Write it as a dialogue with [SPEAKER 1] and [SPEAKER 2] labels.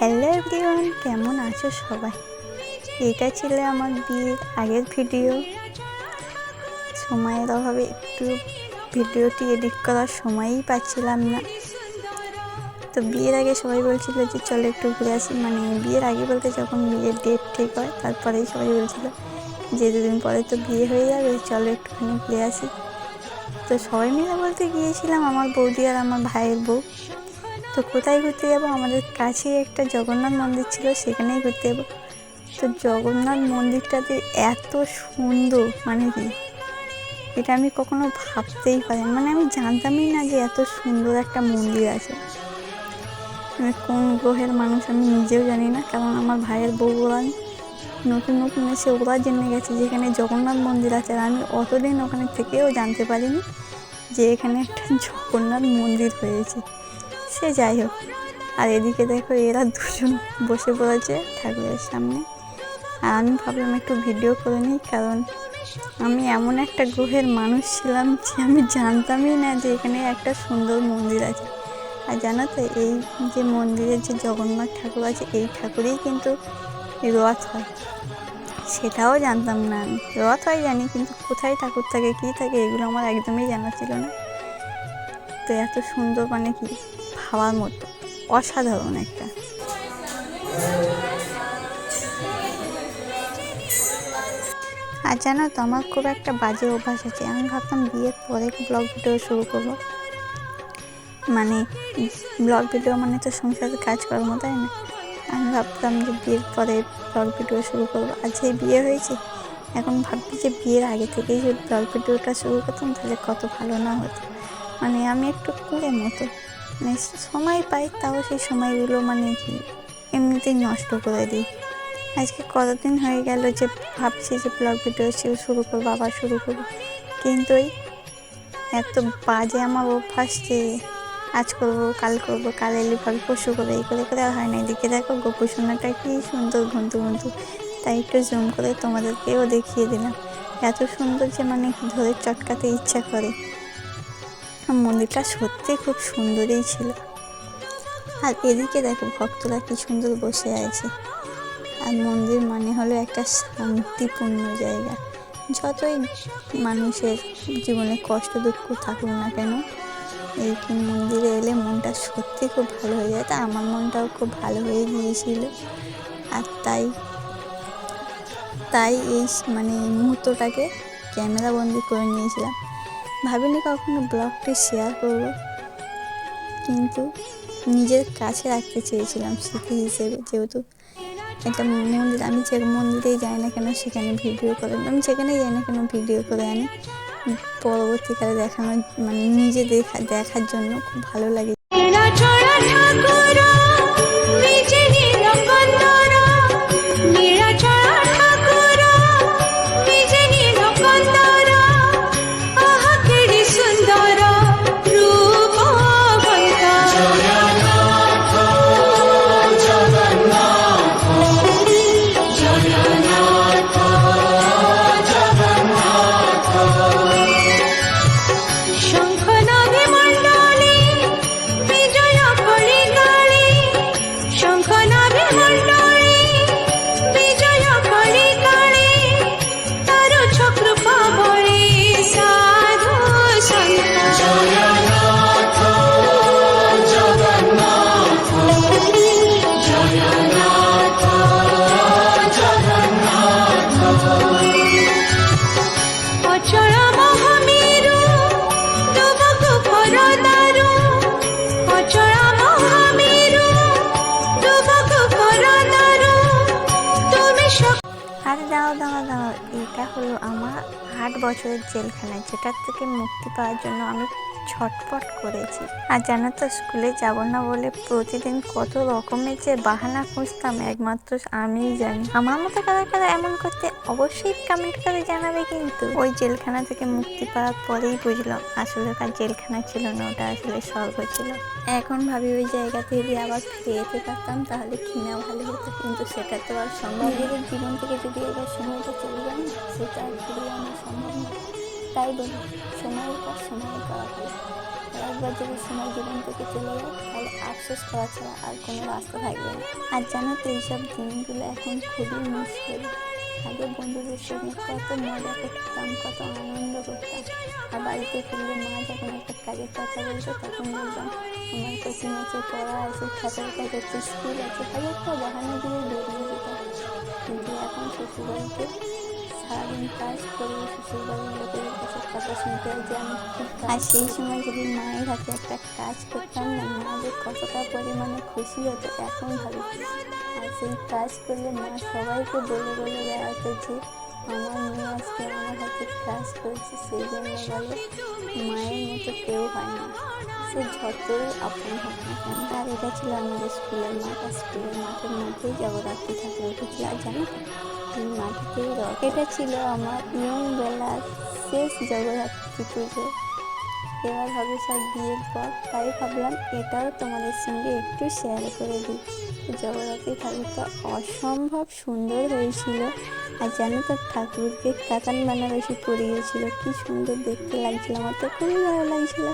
[SPEAKER 1] Hello everyone, কেমন আছো সবাই? এটা ছিল আমার বিয়ের আগের ভিডিও। সময়ের অভাবে একটু ভিডিওটি এডিট করার সময়ই পাচ্ছিলাম না। তো বিয়ের আগে সবাই বলছিল যে, চলো একটু ঘুরে আসি। মানে বিয়ের আগে বলতে যখন বিয়ের ডেট ঠিক হয়, তারপরেই সবাই বলছিল যে, দুদিন পরে তো বিয়ে হয়ে যাবে, চলো একটুখানি ঘুরে আসি। তো সবাই মিলে বলতে গিয়েছিলাম, আমার বৌদি আর আমার ভাইয়ের বউ। তো কোথায় ঘুরতে যাব? আমাদের কাছেই একটা জগন্নাথ মন্দির ছিল, সেখানেই ঘুরতে যাব। তো জগন্নাথ মন্দিরটাতে এত সুন্দর মানে কি? এটা আমি কখনো ভাবতেই পারি মানে আমি জানতামই না যে এত সুন্দর একটা মন্দির আছে। মানে কোন গ্রহের মানুষ আমি নিজেও জানি না কারণ আমার ভাইয়ের বউ ওরা নতুন নতুন এসে ওরা জেনে গেছে যে এখানে জগন্নাথ মন্দির আছে। আর আমি অতদিন ওখানে থেকেও জানতে পারিনি যে এখানে একটা জগন্নাথ মন্দির হয়েছে। সে যাই হোক। আর এদিকে দেখো এরা দুজন বসে পড়েছে ঠাকুরের সামনে। আর আমি ভাবলাম একটু ভিডিও করে নিই, কারণ আমি এমন একটা গ্রহের মানুষ ছিলাম যে আমি জানতামই না যে এখানে একটা সুন্দর মন্দির আছে। আর জানো তো, এই যে মন্দিরের যে জগন্নাথ ঠাকুর আছে, এই ঠাকুরেই কিন্তু রথ হয়। সেটাও জানতাম না আমি। রথ হয় জানি, কিন্তু কোথায় ঠাকুর থাকে, কী থাকে, এগুলো আমার একদমই জানা ছিল না। তো এত সুন্দর মানে কি? ভাবার মতো, অসাধারণ একটা। আর জানো তো, আমার খুব একটা বাজে অভ্যাস আছে। আমি ভাবতাম বিয়ের পরে ব্লগ ভিডিও শুরু করব। মানে ব্লগ ভিডিও মানে তো সংসারে কাজ কর্ম, তাই না? আমি ভাবতাম যে বিয়ের পরে ব্লগ ভিডিও শুরু করব। আর যে বিয়ে হয়েছে, এখন ভাবছি যে বিয়ের আগে থেকেই যদি ব্লগ ভিডিওটা শুরু করতাম, তাহলে কত ভালো না হতো। মানে আমি একটু কুড়ে মতো। মানে সময় পাই, তাও সেই সময়গুলো মানে কি এমনিতেই নষ্ট করে দিই। আজকে কতদিন হয়ে গেল যে ভাবছি যে ব্লগ ভিডিও শুরু করব, আবার শুরু করব। কিন্তু ওই এত বাজে আমার অভ্যাস যে আজ করব, কাল করব, কাল এলি ভাবি পশু করব, এই করে করে আর হয় না। এদিকে দেখো গোপু সোনাটা কি সুন্দর ঘুমতু ঘুমতু তাই একটু জুম করে তোমাদেরকেও দেখিয়ে দিলাম। এত সুন্দর যে মানে ধরে চটকাতে ইচ্ছা করে। মন্দিরটা সত্যি খুব সুন্দরই ছিল। আর এদিকে দেখো ভক্তরা কি সুন্দর বসে আছে। আর মন্দির মানে হলো একটা শান্তিপূর্ণ জায়গা। যতই মানুষের জীবনে কষ্ট দুঃখ থাকুক না কেন, এই মন্দিরে এলে মনটা সত্যি খুব ভালো হয়ে যায়। তা আমার মনটাও খুব ভালো হয়ে গিয়েছিল। আর তাই তাই এই মানে এই মুহূর্তটাকে ক্যামেরা বন্দি করে নিয়েছিলাম। ভাবিনি কখনো ব্লগটি শেয়ার করব, কিন্তু নিজের কাছে রাখতে চেয়েছিলাম স্মৃতি হিসেবে। যেহেতু একটা মন্দির, আমি যে মন্দিরেই যাই না কেন সেখানে ভিডিও করে। আমি যেখানেই যাই না কেন ভিডিও করে আনি। পরবর্তীকালে দেখানোর মানে নিজে দেখা, দেখার জন্য খুব ভালো লাগে। দাও দাঁড়াও দাঁড়াও এটা হলো আমার আট বছরের জেলখানা যেটার থেকে মুক্তি পাওয়ার জন্য আমি ছটপট করেছি। আর জানো তো, স্কুলে যাব না বলে প্রতিদিন কত রকমের যে বাহানা খুঁজতাম, একমাত্র আমিই জানি। আমার মতো কারা কারা এমন করতে অবশ্যই কমেন্ট করে জানাবে কিন্তু। ওই জেলখানা থেকে মুক্তি পাওয়ার পরেই বুঝলাম, আসলে তার জেলখানা ছিল না, ওটা আসলে স্বর্গ ছিল। এখন ভাবি ওই জায়গাতে যদি আবার ফিরে যেতে পারতাম তাহলে কিনা ভালো হতো? কিন্তু সেটা তো আর সম্ভব জীবন থেকে যদি এবার সময়টা চলে যায়, সেটা আর ফিরিয়ে আনা সম্ভব না তাই বলি সময়ের কাজ সময় করা ভালো। একবার যদি সময় জীবন থেকে চলে যায়, তাহলে আফসোস করা ছাড়া আর কোনো রাস্তা থাকবে না। আর জানো তো, এইসব দিনগুলো এখন খুবই মুশকিল। আগে বন্ধুদের সঙ্গে কত মজা করতাম, কত আনন্দ করতাম। আর বাড়িতে ফিরলে মা যখন একটা কাজের কথা বলতো, তখন বলতাম আমার কোচিং আছে পড়া আছে খাতার কাজ আছে স্কুল আছে হাজারটা বাহানা দিয়ে বেরিয়ে যেতাম। কিন্তু এখন শ্বশুরবাড়িতে সারাদিন কাজ করে শ্বশুরবাড়ির লোকের কাছে কথা শুনতে যে আমি আর সেই সময় যদি মায়ের হাতে একটা কাজ করতাম না মা যে কতটা পরিমাণে খুশি হতো এখন ভাবি আর সেই কাজ করলে মা সবাইকে বলে বলে বেড়াতো যে আমার মেয়ে আজকে আমার হাতে কাজ করেছে সেই জন্য বলে মায়ের মতো কেউ হয় না সে যতই আপন হোক না কেন আর এটা ছিল আমাদের স্কুলের মাঠ আর স্কুলের মাঠের মধ্যেই জগদ্ধাত্রী ঠাকুর উঠেছিল আর জানো তো এই মাটিতেই রথ এটা ছিল আমার ইয়ং বেলার শেষ জগদ্ধাত্রী পুজো। এবার হবে সব বিয়ের পর, তাই ভাবলাম এটাও তোমাদের সঙ্গে একটু শেয়ার করে দিই। জগদ্ধাত্রী ঠাকুরটা অসম্ভব সুন্দর হয়েছিল। আর জানো তো, ঠাকুরকে কাতান বেনারসি পরিয়েছিল কি সুন্দর দেখতে লাগছিল, আমার তো খুবই ভালো লাগছিল।